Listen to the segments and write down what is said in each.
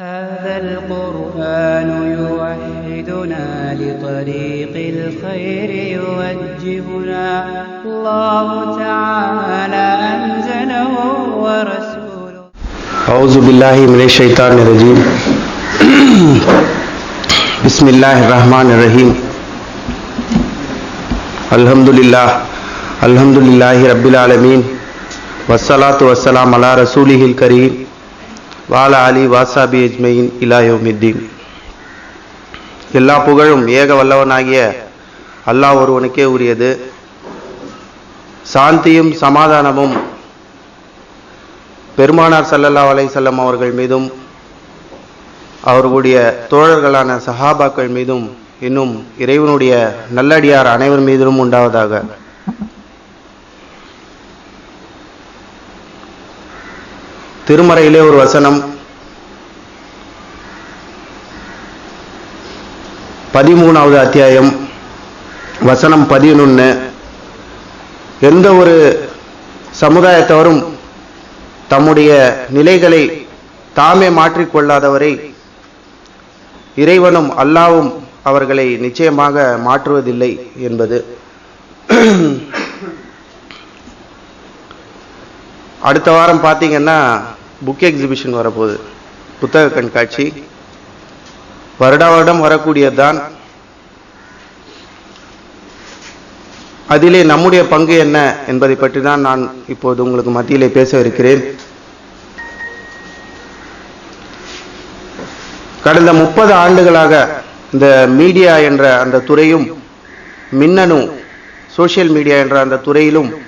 هذا القرآن يوحدنا لطريق الخير يوجهنا. الله تعالى أنزله ورسوله. أعوذ بالله من الشيطان الرجيم. بسم الله الرحمن الرحيم. الحمد لله الحمد لله رب العالمين. والصلاة والسلام على رسوله الكريم. வாலா அலி வாசாபி அஜ்மையின் இலாயோமித்தீன் எல்லா புகழும் ஏக வல்லவனாகிய அல்லாஹ் ஒருவனுக்கே உரியது. சாந்தியும் சமாதானமும் பெருமானார் சல்லல்லா அலை செல்லம் அவர்கள் மீதும் அவர்களுடைய தோழர்களான சஹாபாக்கள் மீதும் இன்னும் இறைவனுடைய நல்லடியார் அனைவர் மீதிலும் உண்டாவதாக. திருமறையிலே ஒரு வசனம். பதிமூணாவது அத்தியாயம் வசனம் பதினொன்று எந்த ஒரு சமுதாயத்தவரும் தம்முடைய நிலைகளை தாமே மாற்றிக்கொள்ளாதவரை இறைவனும் அல்லாவும் அவர்களை நிச்சயமாக மாற்றுவதில்லை என்பது. அடுத்த வாரம் பார்த்தீங்கன்னா புக் எக்ஸிபிஷன் வரப்போகுது. புத்தக கண்காட்சி. வருட வருடம் வரக்கூடியதுதான். அதிலே நம்முடைய பங்கு என்ன என்பதை பற்றி தான் நான் இப்போது உங்களுக்கு மத்தியிலே பேச இருக்கிறேன். கடந்த முப்பது ஆண்டுகளாக இந்த மீடியா என்ற அந்த துறையும் மின்னணு சோஷியல் மீடியா என்ற அந்த துறையிலும்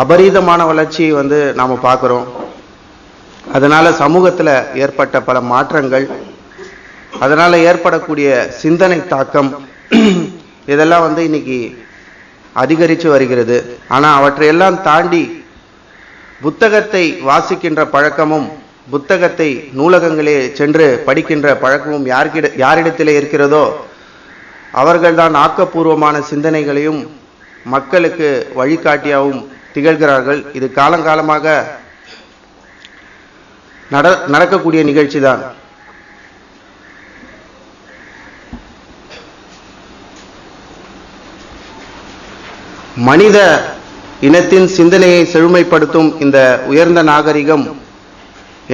அபரீதமான வளர்ச்சியை வந்து நாம் பார்க்குறோம். அதனால் சமூகத்தில் ஏற்பட்ட பல மாற்றங்கள் அதனால் ஏற்படக்கூடிய சிந்தனை தாக்கம் இதெல்லாம் வந்து இன்னைக்கு அதிகரித்து வருகிறது. ஆனால் அவற்றையெல்லாம் தாண்டி புத்தகத்தை வாசிக்கின்ற பழக்கமும் புத்தகத்தை நூலகங்களே சென்று படிக்கின்ற பழக்கமும் யார்கிட யாரிடத்திலே இருக்கிறதோ அவர்கள்தான் ஆக்கப்பூர்வமான சிந்தனைகளையும் மக்களுக்கு வழிகாட்டியாகவும் திகழ்கிறார்கள். இது காலங்காலமாக நட நடக்கக்கூடிய நிகழ்ச்சி தான் மனித இனத்தின் சிந்தனையை செழுமைப்படுத்தும் இந்த உயர்ந்த நாகரிகம்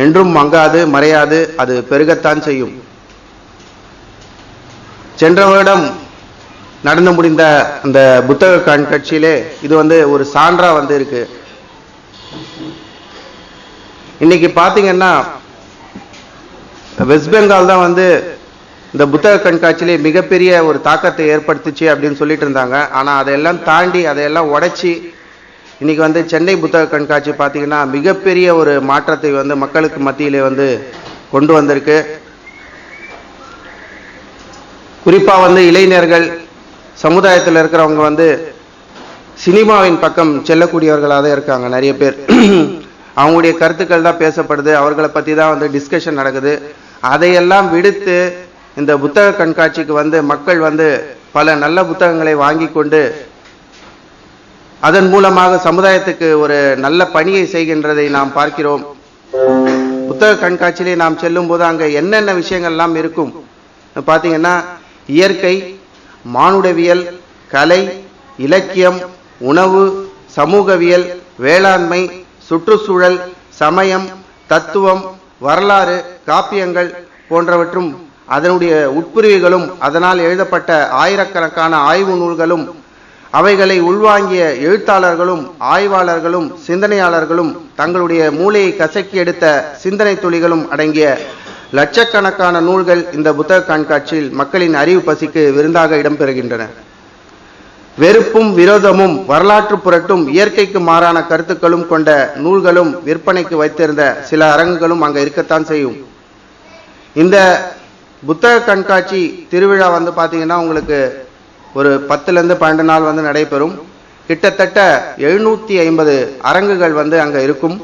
என்றும் மங்காது மறையாது அது பெருகத்தான் செய்யும். சென்ற வருடம் நடந்து முடிந்த அந்த புத்தக கண்காட்சியிலே இது வந்து ஒரு சான்றா வந்து இருக்கு. இன்னைக்கு பார்த்தீங்கன்னா வெஸ்ட் பெங்கால் தான் வந்து இந்த புத்தக கண்காட்சியிலே மிகப்பெரிய ஒரு தாக்கத்தை ஏற்படுத்துச்சு அப்படின்னு சொல்லிட்டு இருந்தாங்க. ஆனால் அதையெல்லாம் தாண்டி அதையெல்லாம் உடைச்சி இன்னைக்கு வந்து சென்னை புத்தக கண்காட்சி பார்த்தீங்கன்னா மிகப்பெரிய ஒரு மாற்றத்தை வந்து மக்களுக்கு மத்தியிலே வந்து கொண்டு வந்திருக்கு. குறிப்பாக வந்து இளைஞர்கள் சமுதாயத்தில் இருக்கிறவங்க வந்து சினிமாவின் பக்கம் செல்லக்கூடியவர்களாக தான் இருக்காங்க நிறைய பேர். அவங்களுடைய கருத்துக்கள் தான் பேசப்படுது அவர்களை பற்றி தான் வந்து டிஸ்கஷன் நடக்குது. அதையெல்லாம் விடுத்து இந்த புத்தக கண்காட்சிக்கு வந்து மக்கள் வந்து பல நல்ல புத்தகங்களை வாங்கி கொண்டு அதன் மூலமாக சமுதாயத்துக்கு ஒரு நல்ல பணியை செய்கின்றதை நாம் பார்க்கிறோம். புத்தக கண்காட்சியிலே நாம் செல்லும் போது அங்கே என்னென்ன விஷயங்கள்லாம் இருக்கும்? பார்த்தீங்கன்னா இயற்கை மானுடவியல் கலை இலக்கியம் உணவு சமூகவியல் வேளாண்மை சுற்றுச்சூழல் சமயம் தத்துவம் வரலாறு காப்பியங்கள் போன்றவற்றும் அதனுடைய உட்பிரிவுகளும் அதனால் எழுதப்பட்ட ஆயிரக்கணக்கான ஆய்வு நூல்களும் அவைகளை உள்வாங்கிய எழுத்தாளர்களும் ஆய்வாளர்களும் சிந்தனையாளர்களும் தங்களுடைய மூளையை கசக்கி எடுத்த சிந்தனை துளிகளும் அடங்கிய லட்சக்கணக்கான நூல்கள் இந்த புத்தக கண்காட்சியில் மக்களின் அறிவு பசிக்கு விருந்தாக இடம்பெறுகின்றன. வெறுப்பும் விரோதமும் வரலாற்று புரட்டும் இயற்கைக்கு மாறான கருத்துக்களும் கொண்ட நூல்களும் விற்பனைக்கு வைத்திருந்த சில அரங்குகளும் அங்கே இருக்கத்தான் செய்யும். இந்த புத்தக கண்காட்சி திருவிழா வந்து பார்த்தீங்கன்னா உங்களுக்கு ஒரு பத்துலேருந்து பன்னெண்டு நாள் வந்து நடைபெறும். கிட்டத்தட்ட எழுநூற்றி ஐம்பது அரங்குகள் வந்து அங்கே இருக்கும்.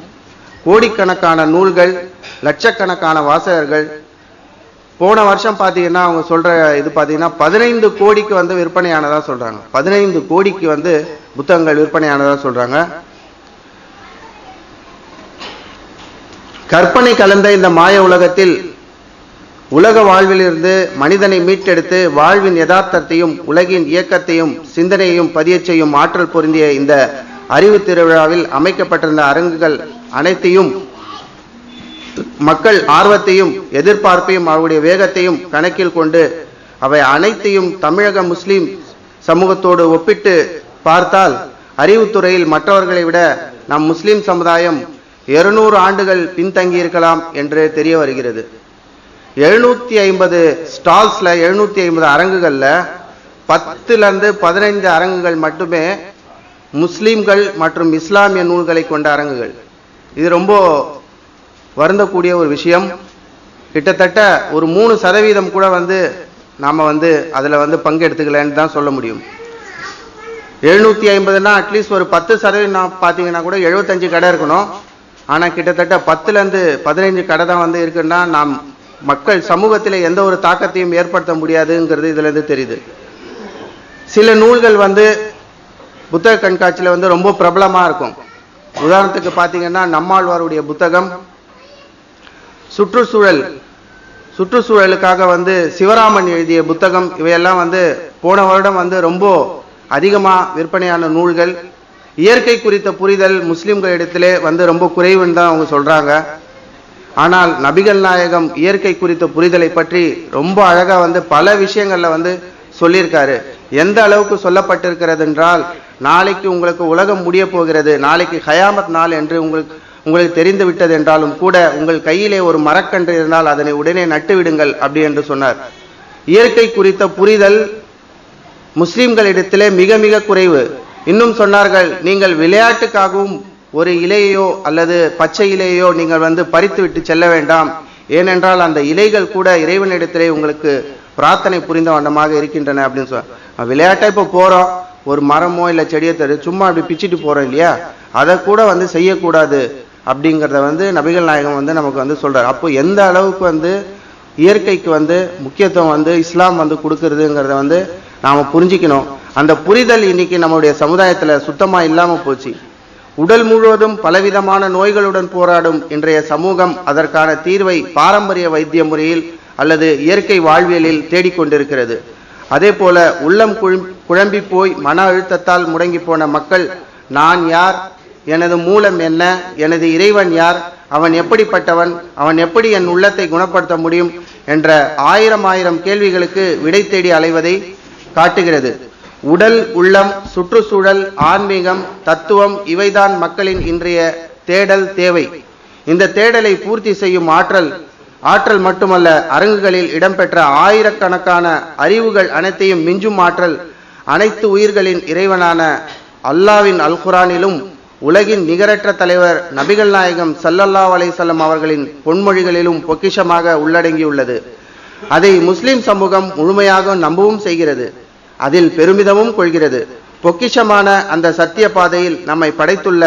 கோடிக்கணக்கான நூல்கள் லட்சக்கணக்கான வாசகர்கள். போன வருஷம் பார்த்தீங்கன்னா அவங்க சொல்கிற இது பார்த்தீங்கன்னா பதினைந்து கோடிக்கு வந்து விற்பனையானதாக சொல்கிறாங்க பதினைந்து கோடிக்கு வந்து புத்தகங்கள் விற்பனையானதாக சொல்கிறாங்க கற்பனை கலந்த இந்த மாய உலகத்தில் உலக வாழ்விலிருந்து மனிதனை மீட்டெடுத்து வாழ்வின் யதார்த்தத்தையும் உலகின் இயக்கத்தையும் சிந்தனையையும் பதியச் செய்யும் ஆற்றல் பொருந்திய இந்த அறிவு திருவிழாவில் அமைக்கப்பட்டிருந்த அரங்குகள் அனைத்தையும் மக்கள் ஆர்வத்தையும் எதிர்பார்ப்பையும் அவருடைய வேகத்தையும் கணக்கில் கொண்டு அவை அனைத்தையும் தமிழக முஸ்லீம் சமூகத்தோடு ஒப்பிட்டு பார்த்தால் அறிவுத்துறையில் மற்றவர்களை விட நம் முஸ்லீம் சமுதாயம் இருநூறு ஆண்டுகள் பின்தங்கியிருக்கலாம் என்று தெரிய வருகிறது. எழுநூற்றி ஐம்பது ஸ்டால்ஸில் எழுநூற்றி ஐம்பது அரங்குகளில் பத்துலேருந்து பதினைந்து அரங்குகள் மட்டுமே முஸ்லீம்கள் மற்றும் இஸ்லாமிய நூல்களை கொண்ட அரங்குகள். இது ரொம்ப வருந்தக்கூடிய ஒரு விஷயம். கிட்டத்தட்ட ஒரு மூணு சதவீதம் கூட வந்து நாம் வந்து அதில் வந்து பங்கெடுத்துக்கலன்னு தான் சொல்ல முடியும். எழுநூற்றி ஐம்பதுனா அட்லீஸ்ட் ஒரு பத்து சதவீதம் பார்த்தீங்கன்னா கூட எழுபத்தஞ்சு கடை இருக்கணும். ஆனால் கிட்டத்தட்ட பத்துலேருந்து பதினைஞ்சு கடை தான் வந்து இருக்குன்னா நாம் மக்கள் சமூகத்தில் எந்த ஒரு தாக்கத்தையும் ஏற்படுத்த முடியாதுங்கிறது இதுலேருந்து தெரியுது. சில நூல்கள் வந்து புத்தக கண்காட்சியில் வந்து ரொம்ப பிரபலமாக இருக்கும். உதாரணத்துக்கு பார்த்தீங்கன்னா நம்மாழ்வாருடைய புத்தகம் சுற்றுச்சூழல் சுற்றுச்சூழலுக்காக வந்து சிவராமன் எழுதிய புத்தகம் இவையெல்லாம் வந்து போன வருடம் வந்து ரொம்ப அதிகமா விற்பனையான நூல்கள். இயற்கை குறித்த புரிதல் முஸ்லிம்களிடத்திலே வந்து ரொம்ப குறைவுன்னு தான் அவங்க சொல்றாங்க. ஆனால் நபிகள் நாயகம் இயற்கை குறித்த புரிதலை பற்றி ரொம்ப அழகாக வந்து பல விஷயங்களில் வந்து சொல்லியிருக்காரு. எந்த அளவுக்கு சொல்லப்பட்டிருக்கிறது என்றால் நாளைக்கு உங்களுக்கு உலகம் முடிய போகிறது. நாளைக்கு ஹயாமத் நாள் என்று உங்களுக்கு உங்களுக்கு தெரிந்து விட்டது என்றாலும் கூட உங்கள் கையிலே ஒரு மரக்கன்று இருந்தால் அதனை உடனே நட்டுவிடுங்கள் அப்படி என்று சொன்னார். இயற்கை குறித்த புரிதல் முஸ்லிம்களிடத்திலே மிக மிக குறைவு. இன்னும் சொன்னார்கள் நீங்கள் விளையாட்டுக்காகவும் ஒரு இலையையோ அல்லது பச்சை இலையோ நீங்கள் வந்து பறித்து விட்டு செல்ல வேண்டாம். ஏனென்றால் அந்த இலைகள் கூட இறைவனிடத்திலே உங்களுக்கு பிரார்த்தனை புரிந்த வண்ணமாக இருக்கின்றன அப்படின்னு சொல்ல விளையாட்டா இப்போ போகிறோம் ஒரு மரமோ இல்லை செடியோ தரு சும்மா அப்படி பிச்சுட்டு போகிறோம் இல்லையா? அதை கூட வந்து செய்யக்கூடாது அப்படிங்கிறத வந்து நபிகள் நாயகம் வந்து நமக்கு வந்து சொல்கிறார் அப்போ எந்த அளவுக்கு வந்து இயற்கைக்கு வந்து முக்கியத்துவம் வந்து இஸ்லாம் வந்து கொடுக்கறதுங்கிறத வந்து நாம் புரிஞ்சிக்கணும். அந்த புரிதல் இன்னைக்கு நம்மளுடைய சமுதாயத்தில் சுத்தமாக இல்லாமல் போச்சு. உடல் முழுவதும் பலவிதமான நோய்களுடன் போராடும் இன்றைய சமூகம் அதற்கான தீர்வை பாரம்பரிய வைத்திய முறையில் அல்லது இயற்கை வாழ்வியலில் தேடிக்கொண்டிருக்கிறது. அதே போல உள்ளம் குழம்- குழம்பி போய் மன அழுத்தத்தால் முடங்கி போன மக்கள் நான் யார் எனது மூலம் என்ன எனது இறைவன் யார் அவன் எப்படிப்பட்டவன் அவன் எப்படி என் உள்ளத்தை குணப்படுத்த முடியும் என்ற ஆயிரம் ஆயிரம் கேள்விகளுக்கு விடை தேடி அலைவதை காட்டுகிறது. உடல் உள்ளம் சுற்றுச்சூழல் ஆன்மீகம் தத்துவம் இவைதான் மக்களின் இன்றைய தேடல் தேவை. இந்த தேடலை பூர்த்தி செய்யும் ஆற்றல் ஆற்றல் மட்டுமல்ல அரங்குகளில் இடம்பெற்ற ஆயிரக்கணக்கான அறிவுகள் அனைத்தையும் மிஞ்சும் ஆற்றல் அனைத்து உயிர்களின் இறைவனான அல்லாவின் அல் குரானிலும் உலகின் நிகரற்ற தலைவர் நபிகள் நாயகம் சல்லல்லா அலைசல்லம் அவர்களின் பொன்மொழிகளிலும் பொக்கிஷமாக உள்ளடங்கியுள்ளது. அதை முஸ்லிம் சமூகம் முழுமையாக நம்பவும் செய்கிறது. அதில் பெருமிதமும் கொள்கிறது. பொக்கிஷமான அந்த சத்திய பாதையில் நம்மை படைத்துள்ள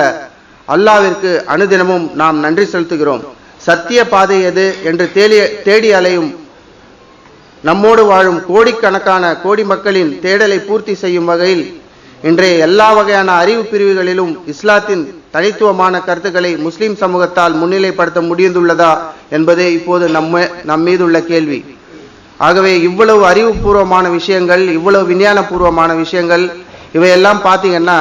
அல்லாவிற்கு அனுதினமும் நாம் நன்றி செலுத்துகிறோம். சத்திய பாதை எது என்று தேடி தேடி அலையும். நம்மோடு வாழும் கோடிக்கணக்கான கோடி மக்களின் தேடலை பூர்த்தி செய்யும் வகையில் இன்றைய எல்லா வகையான அறிவு பிரிவுகளிலும் இஸ்லாத்தின் தனித்துவமான கருத்துக்களை முஸ்லிம் சமூகத்தால் முன்னிலைப்படுத்த முடிந்துள்ளதா என்பதே இப்போது நம்ம நம் மீதுள்ள கேள்வி. ஆகவே இவ்வளவு அறிவுபூர்வமான விஷயங்கள் இவ்வளவு விஞ்ஞானபூர்வமான விஷயங்கள் இவையெல்லாம் பார்த்தீங்கன்னா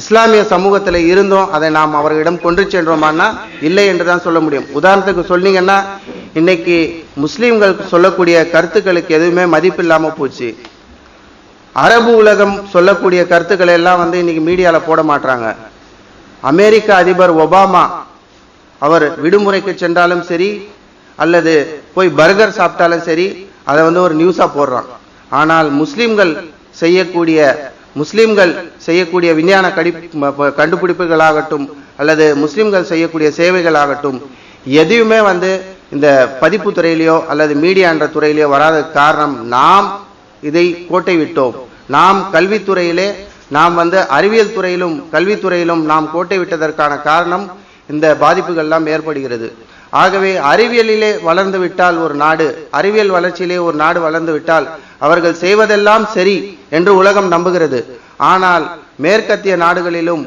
இஸ்லாமிய சமூகத்தில் இருந்தோம் அதை நாம் அவர்களிடம் கொண்டு சென்றோமான்னா இல்லை என்று தான் சொல்ல முடியும். உதாரணத்துக்கு சொன்னீங்கன்னா இன்னைக்கு முஸ்லீம்களுக்கு சொல்லக்கூடிய கருத்துக்களுக்கு எதுவுமே மதிப்பில்லாம போச்சு. அரபு உலகம் சொல்லக்கூடிய கருத்துக்களை எல்லாம் வந்து இன்னைக்கு மீடியாவில் போட மாட்டாங்க அமெரிக்க அதிபர் ஒபாமா அவர் விடுமுறைக்கு சென்றாலும் சரி அல்லது போய் பர்கர் சாப்பிட்டாலும் சரி அதை வந்து ஒரு நியூஸாக போடுறான். ஆனால் முஸ்லீம்கள் செய்யக்கூடிய முஸ்லீம்கள் செய்யக்கூடிய விஞ்ஞான கடி கண்டுபிடிப்புகளாகட்டும் அல்லது முஸ்லீம்கள் செய்யக்கூடிய சேவைகளாகட்டும் எதையுமே வந்து இந்த பதிப்பு துறையிலையோ அல்லது மீடியா என்ற துறையிலையோ வராத காரணம் நாம் இதை கோட்டை விட்டோம். நாம் கல்வித்துறையிலே நாம் வந்து அறிவியல் துறையிலும் கல்வித்துறையிலும் நாம் கோட்டை விட்டதற்கான காரணம் இந்த பாதிப்புகள்லாம் ஏற்படுகிறது. ஆகவே அறிவியலிலே வளர்ந்து விட்டால் ஒரு நாடு அறிவியல் வளர்ச்சியிலே ஒரு நாடு வளர்ந்து விட்டால் அவர்கள் செய்வதெல்லாம் சரி என்று உலகம் நம்புகிறது. ஆனால் மேற்கத்திய நாடுகளிலும்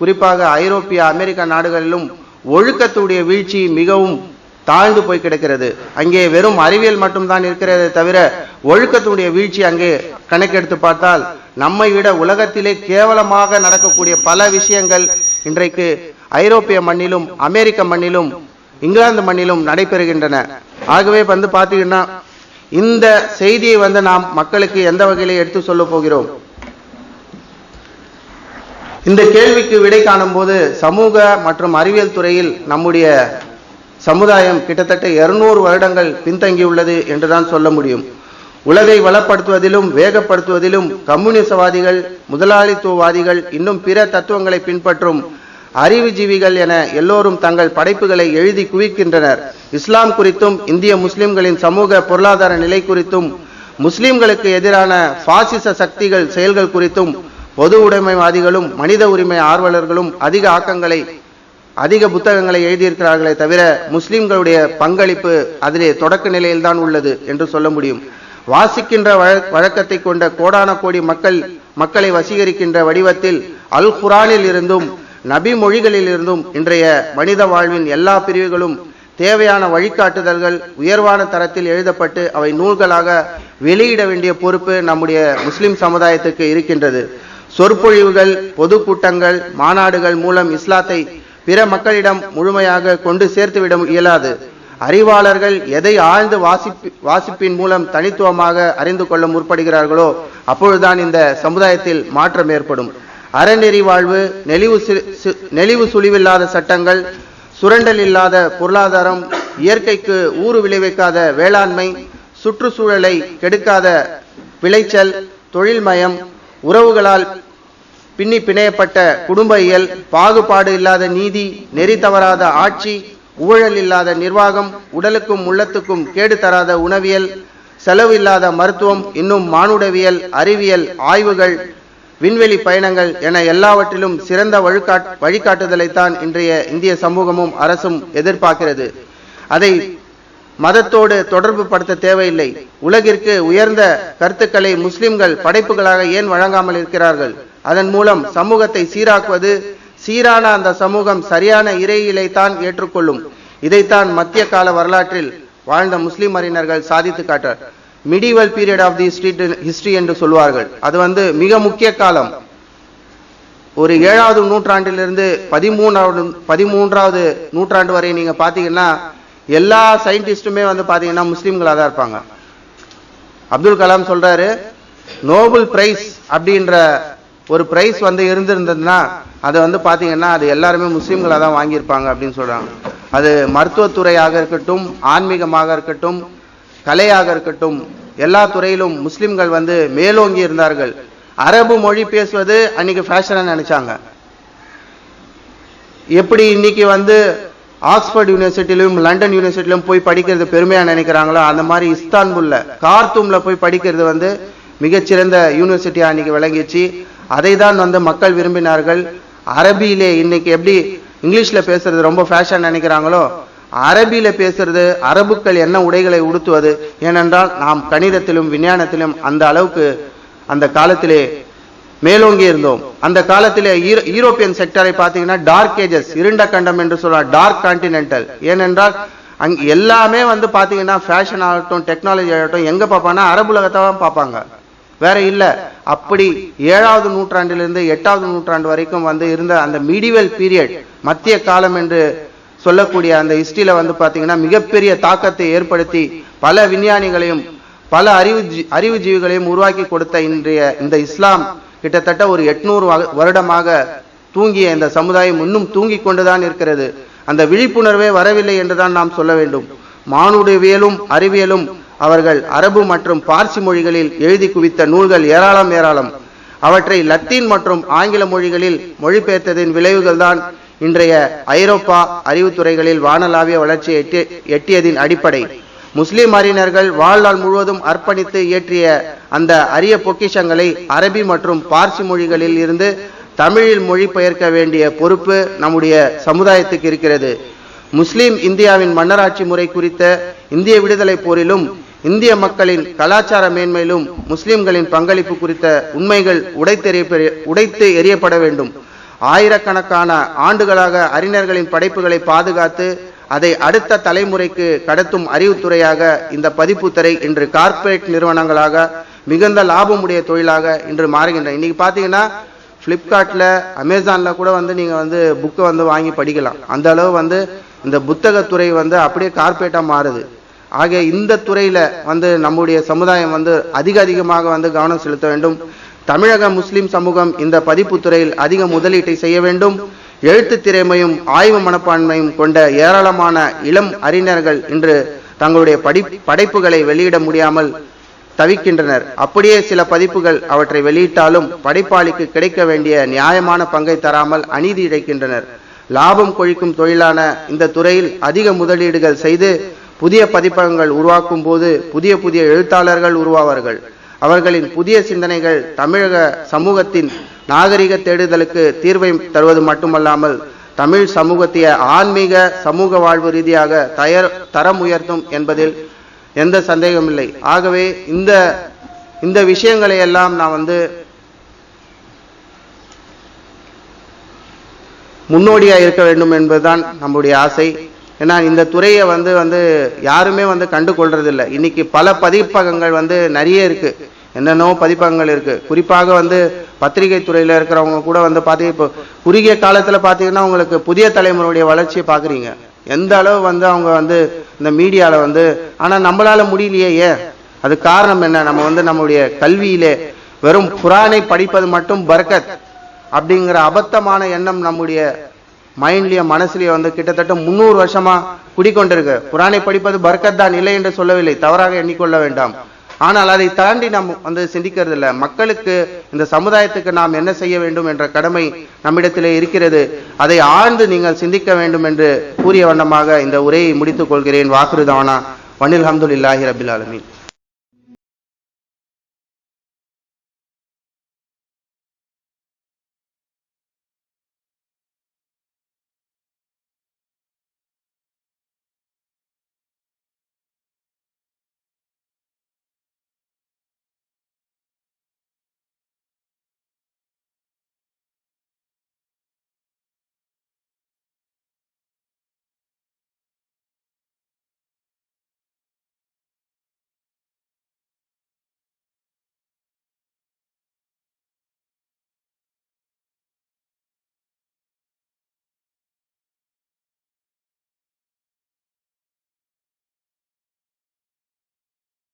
குறிப்பாக ஐரோப்பிய அமெரிக்க நாடுகளிலும் ஒழுக்கத்துடைய வீழ்ச்சி மிகவும் தாழ்ந்து போய் கிடக்கிறது. அங்கே வெறும் அறிவியல் மட்டும்தான் இருக்கிறதே தவிர ஒழுக்கத்துடைய வீழ்ச்சி அங்கே கணக்கெடுத்து பார்த்தால் நம்மை விட உலகத்திலே கேவலமாக நடக்கக்கூடிய பல விஷயங்கள் இன்றைக்கு ஐரோப்பிய மண்ணிலும் அமெரிக்க மண்ணிலும் இங்கிலாந்து மண்ணிலும் நடைபெறுகின்றன. ஆகவே வந்து பார்த்தீங்கன்னா இந்த செய்தியை வந்து நாம் மக்களுக்கு எந்த வகையில எடுத்து சொல்ல போகிறோம்? இந்த கேள்விக்கு விடை காணும்போது சமூக மற்றும் அறிவியல் துறையில் நம்முடைய சமுதாயம் கிட்டத்தட்ட இருநூறு வருடங்கள் பின்தங்கியுள்ளது என்றுதான் சொல்ல முடியும். உலகை வளப்படுத்துவதிலும் வேகப்படுத்துவதிலும் கம்யூனிசவாதிகள் முதலாளித்துவவாதிகள் இன்னும் பிற தத்துவங்களை பின்பற்றும் அறிவுஜீவிகள் என எல்லோரும் தங்கள் படைப்புகளை எழுதி குவிக்கின்றனர். இஸ்லாம் குறித்தும் இந்திய முஸ்லிம்களின் சமூக பொருளாதார நிலை குறித்தும் முஸ்லிம்களுக்கு எதிரான பாசிச சக்திகள் செயல்கள் குறித்தும் பொது உடைமைவாதிகளும் மனித உரிமை ஆர்வலர்களும் அதிக ஆக்கங்களை அதிக புத்தகங்களை எழுதியிருக்கிறார்களே தவிர முஸ்லிம்களுடைய பங்களிப்பு அதிலே தொடக்க நிலையில்தான் உள்ளது என்று சொல்ல முடியும். வாசிக்கின்ற வழ- வழக்கத்தை கொண்ட கோடான கோடி மக்கள் மக்களை வசீகரிக்கின்ற வடிவத்தில் அல் குரானில் இருந்தும் நபி மொழிகளிலிருந்தும் இன்றைய மனித வாழ்வின் எல்லா பிரிவுகளும் தேவையான வழிகாட்டுதல்கள் உயர்வான தரத்தில் எழுதப்பட்டு அவை நூல்களாக வெளியிட வேண்டிய பொறுப்பு நம்முடைய முஸ்லிம் சமுதாயத்துக்கு இருக்கின்றது. சொற்பொழிவுகள் பொதுக்கூட்டங்கள் மாநாடுகள் மூலம் இஸ்லாத்தை பிற மக்களிடம் முழுமையாக கொண்டு சேர்த்துவிட இயலாது. அறிவாளர்கள் எதை ஆழ்ந்து வாசிப்பி வாசிப்பின் மூலம் தனித்துவமாக அறிந்து கொள்ள முற்படுகிறார்களோ அப்பொழுதுதான் இந்த சமுதாயத்தில் மாற்றம் ஏற்படும். அறநெறி வாழ்வு நெளிவு நெளிவு சுழிவில்லாத சட்டங்கள் சுரண்டல் இல்லாத பொருளாதாரம் இயற்கைக்கு ஊறு விளைவிக்காத வேளாண்மை சுற்றுச்சூழலை கெடுக்காத விளைச்சல் தொழில்மயம் உறவுகளால் பின்னி பிணையப்பட்ட குடும்ப இயல் பாகுபாடு இல்லாத நீதி நெறி தவறாத ஆட்சி ஊழல் இல்லாத நிர்வாகம் உடலுக்கும் உள்ளத்துக்கும் கேடு தராத உணவியல் செலவு இல்லாத மருத்துவம் இன்னும் மானுடவியல் அறிவியல் ஆய்வுகள் விண்வெளி பயணங்கள் என எல்லாவற்றிலும் சிறந்த வழிகாட் வழிகாட்டுதலைத்தான் இன்றைய இந்திய சமூகமும் அரசும் எதிர்பார்க்கிறது. அதை மதத்தோடு தொடர்பு படுத்த தேவையில்லை. உலகிற்கு உயர்ந்த கருத்துக்களை முஸ்லிம்கள் படைப்புகளாக ஏன் வழங்காமல் இருக்கிறார்கள்? அதன் மூலம் சமூகத்தை சீராக்குவது சீரான அந்த சமூகம் சரியான இறையிலைத்தான் ஏற்றுக்கொள்ளும். இதைத்தான் மத்திய கால வரலாற்றில் வாழ்ந்த முஸ்லிம் அறிஞர்கள் சாதித்து காட்டார். Medieval period of the street history என்று சொல்வார்கள். அது வந்து மிக முக்கிய காலம். ஒரு ஏழாவது நூற்றாண்டிலிருந்து பதிமூணாவது பதிமூன்றாவது நூற்றாண்டு வரை நீங்க பாத்தீங்கன்னா எல்லா சயின்டிஸ்டுமே வந்து பாத்தீங்கன்னா முஸ்லீம்களாக தான் இருப்பாங்க. அப்துல் கலாம் சொல்றாரு நோபல் பிரைஸ் அப்படின்ற ஒரு பிரைஸ் வந்து இருந்திருந்ததுன்னா அது வந்து பாத்தீங்கன்னா அது எல்லாருமே முஸ்லீம்களாக தான் வாங்கியிருப்பாங்க அப்படின்னு சொல்றாங்க. அது மருத்துவத்துறையாக இருக்கட்டும் ஆன்மீகமாக இருக்கட்டும் கலையாக இருக்கட்டும் எல்லா துறையிலும் முஸ்லிம்கள் வந்து மேலோங்கி இருந்தார்கள். அரபு மொழி பேசுவது அன்னைக்கு ஃபேஷனாக நினைச்சாங்க. எப்படி இன்னைக்கு வந்து ஆக்ஸ்போர்ட் யூனிவர்சிட்டிலும் லண்டன் யூனிவர்சிட்டிலும் போய் படிக்கிறது பெருமையாக நினைக்கிறாங்களோ அந்த மாதிரி இஸ்தான்புல்ல கார்த்தூமில் போய் படிக்கிறது வந்து மிகச்சிறந்த யூனிவர்சிட்டியாக அன்னைக்கு விளங்கிச்சு. அதை தான் வந்து மக்கள் விரும்பினார்கள். அரபியிலே இன்னைக்கு எப்படி இங்கிலீஷில் பேசுறது ரொம்ப ஃபேஷன் நினைக்கிறாங்களோ அரபியில் பேசுறது அரபுக்கள் என்ன உடைகளை உடுத்துவது ஏனென்றால் நாம் கணிதத்திலும் விஞ்ஞானத்திலும் அந்த அளவுக்கு அந்த காலத்திலே மேலோங்கி இருந்தோம். அந்த காலத்திலே ஈரோ- யூரோப்பியன் செக்டரை பார்த்தீங்கன்னா டார்க் ஏஜஸ் இருண்ட கண்டம் என்று சொல்லலாம் டார்க் கான்டினென்டல் ஏனென்றால் அங் எல்லாமே வந்து பார்த்தீங்கன்னா ஃபேஷன் ஆகட்டும் டெக்னாலஜி ஆகட்டும் எங்க பார்ப்பாங்கன்னா அரபு உலகத்தை தான் பார்ப்பாங்க. வேற இல்லை. அப்படி ஏழாவது நூற்றாண்டிலிருந்து எட்டாவது நூற்றாண்டு வரைக்கும் வந்து இருந்த அந்த மீடிவல் பீரியட் மத்திய காலம் என்று சொல்லக்கூடிய அந்த ஹிஸ்டரியில வந்து பார்த்தீங்கன்னா மிகப்பெரிய தாக்கத்தை ஏற்படுத்தி பல விஞ்ஞானிகளையும் பல அறிவு ஜீ- அறிவு ஜீவிகளையும் உருவாக்கி கொடுத்த இன்றைய இந்த இஸ்லாம் கிட்டத்தட்ட ஒரு எட்நூறு வருடமாக தூங்கிய இந்த சமுதாயம் இன்னும் தூங்கி கொண்டுதான் இருக்கிறது. அந்த விழிப்புணர்வே வரவில்லை என்றுதான் நாம் சொல்ல வேண்டும். மானுடவியலும் அறிவியலும் அவர்கள் அரபு மற்றும் பார்சி மொழிகளில் எழுதி குவித்த நூல்கள் ஏராளம் ஏராளம். அவற்றை லத்தீன் மற்றும் ஆங்கில மொழிகளில் மொழிபெயர்த்ததின் விளைவுகள் தான் இன்றைய ஐரோப்பா அறிவுத்துறைகளில் வானளாவிய வளர்ச்சி எட்டி எட்டியதின் அடிப்படை. முஸ்லிம் அறிஞர்கள் வாழ்நாள் முழுவதும் அர்ப்பணித்து இயற்றிய அந்த அரிய பொக்கிஷங்களை அரபி மற்றும் பார்சி மொழிகளில் இருந்து தமிழில் மொழிபெயர்க்க வேண்டிய பொறுப்பு நம்முடைய சமுதாயத்துக்கு இருக்கிறது. முஸ்லிம் இந்தியாவின் மன்னராட்சி முறை குறித்த இந்திய விடுதலை போரிலும் இந்திய மக்களின் கலாச்சார மேன்மையிலும் முஸ்லிம்களின் பங்களிப்பு குறித்த உண்மைகள் உடைத்தெறிய உடைத்து எறியப்பட வேண்டும். ஆயிரக்கணக்கான ஆண்டுகளாக அறிஞர்களின் படைப்புகளை பாதுகாத்து அதை அடுத்த தலைமுறைக்கு கடத்தும் அறிவுத்துறையாக இந்த பதிப்புத்துறை இன்று கார்ப்பரேட் நிறுவனங்களாக மிகுந்த லாபமுடைய தொழிலாக இன்று மாறுகின்றன. இன்றைக்கி பார்த்தீங்கன்னா ஃப்ளிப்கார்ட்டில் அமேசானில் கூட வந்து நீங்கள் வந்து புக்கை வந்து வாங்கி படிக்கலாம். அந்த அளவு வந்து இந்த புத்தகத்துறை வந்து அப்படியே கார்ப்பரேட்டாக மாறுது. ஆகிய இந்த துறையில் வந்து நம்முடைய சமுதாயம் வந்து அதிக அதிகமாக வந்து கவனம் செலுத்த வேண்டும். தமிழக முஸ்லிம் சமூகம் இந்த பதிப்பு துறையில் அதிக முதலீட்டை செய்ய வேண்டும். எழுத்து திறமையும் ஆய்வு மனப்பான்மையும் கொண்ட ஏராளமான இளம் அறிஞர்கள் இன்று தங்களுடைய படி படைப்புகளை வெளியிட முடியாமல் தவிக்கின்றனர். அப்படியே சில பதிப்புகள் அவற்றை வெளியிட்டாலும் படைப்பாளிக்கு கிடைக்க வேண்டிய நியாயமான பங்கை தராமல் அநீதி இழைக்கின்றனர். லாபம் கொழிக்கும் தொழிலான இந்த துறையில் அதிக முதலீடுகள் செய்து புதிய பதிப்பகங்கள் உருவாக்கும் போது புதிய புதிய எழுத்தாளர்கள் உருவாவார்கள். அவர்களின் புதிய சிந்தனைகள் தமிழக சமூகத்தின் நாகரிக தேடுதலுக்கு தீர்வை தருவது மட்டுமல்லாமல் தமிழ் சமூகத்திய ஆன்மீக சமூக வாழ்வு ரீதியாக தயர் தரம் உயர்த்தும் என்பதில் எந்த சந்தேகமில்லை ஆகவே இந்த இந்த விஷயங்களை எல்லாம் நான் வந்து முன்னோடியாக இருக்க வேண்டும் என்பதுதான் நம்முடைய ஆசை. ஏன்னா இந்த துறையை வந்து வந்து யாருமே வந்து கண்டு கொள்றதில்லை இன்னைக்கு பல பதிப்பகங்கள் வந்து நிறைய இருக்கு. என்னென்னவோ பதிப்பகங்கள் இருக்கு. குறிப்பாக வந்து பத்திரிகை துறையில இருக்கிறவங்க கூட வந்து பார்த்தீங்க இப்போ குறுகிய காலத்தில் பார்த்தீங்கன்னா உங்களுக்கு புதிய தலைமுறையுடைய வளர்ச்சியை பார்க்குறீங்க எந்த அளவு வந்து அவங்க வந்து இந்த மீடியாவில் வந்து ஆனால் நம்மளால முடியலையே ஏன்? அது காரணம் என்ன? நம்ம வந்து நம்முடைய கல்வியிலே வெறும் குரானை படிப்பது மட்டும் பர்கத். அப்படிங்கிற அபத்தமான எண்ணம் நம்முடைய மைண்ட்லயே மனசுலயே வந்து கிட்டத்தட்ட முந்நூறு வருஷமா குடிக்கொண்டிருக்கு. குரானை படிப்பது பர்கத் தான் இல்லை என்று சொல்லவில்லை. தவறாக எண்ணிக்கொள்ள வேண்டாம். ஆனால் அதை தாண்டி நாம் வந்து சிந்திக்கிறது இல்லை மக்களுக்கு இந்த சமுதாயத்துக்கு நாம் என்ன செய்ய வேண்டும் என்ற கடமை நம்மிடத்திலே இருக்கிறது. அதை ஆழ்ந்து நீங்கள் சிந்திக்க வேண்டும் என்று கூறிய வண்ணமாக இந்த உரையை முடித்துக் கொள்கிறேன். வாக்குறுதானா வனில் அஹமதுல்லாஹி ரபில் ஆலமின்.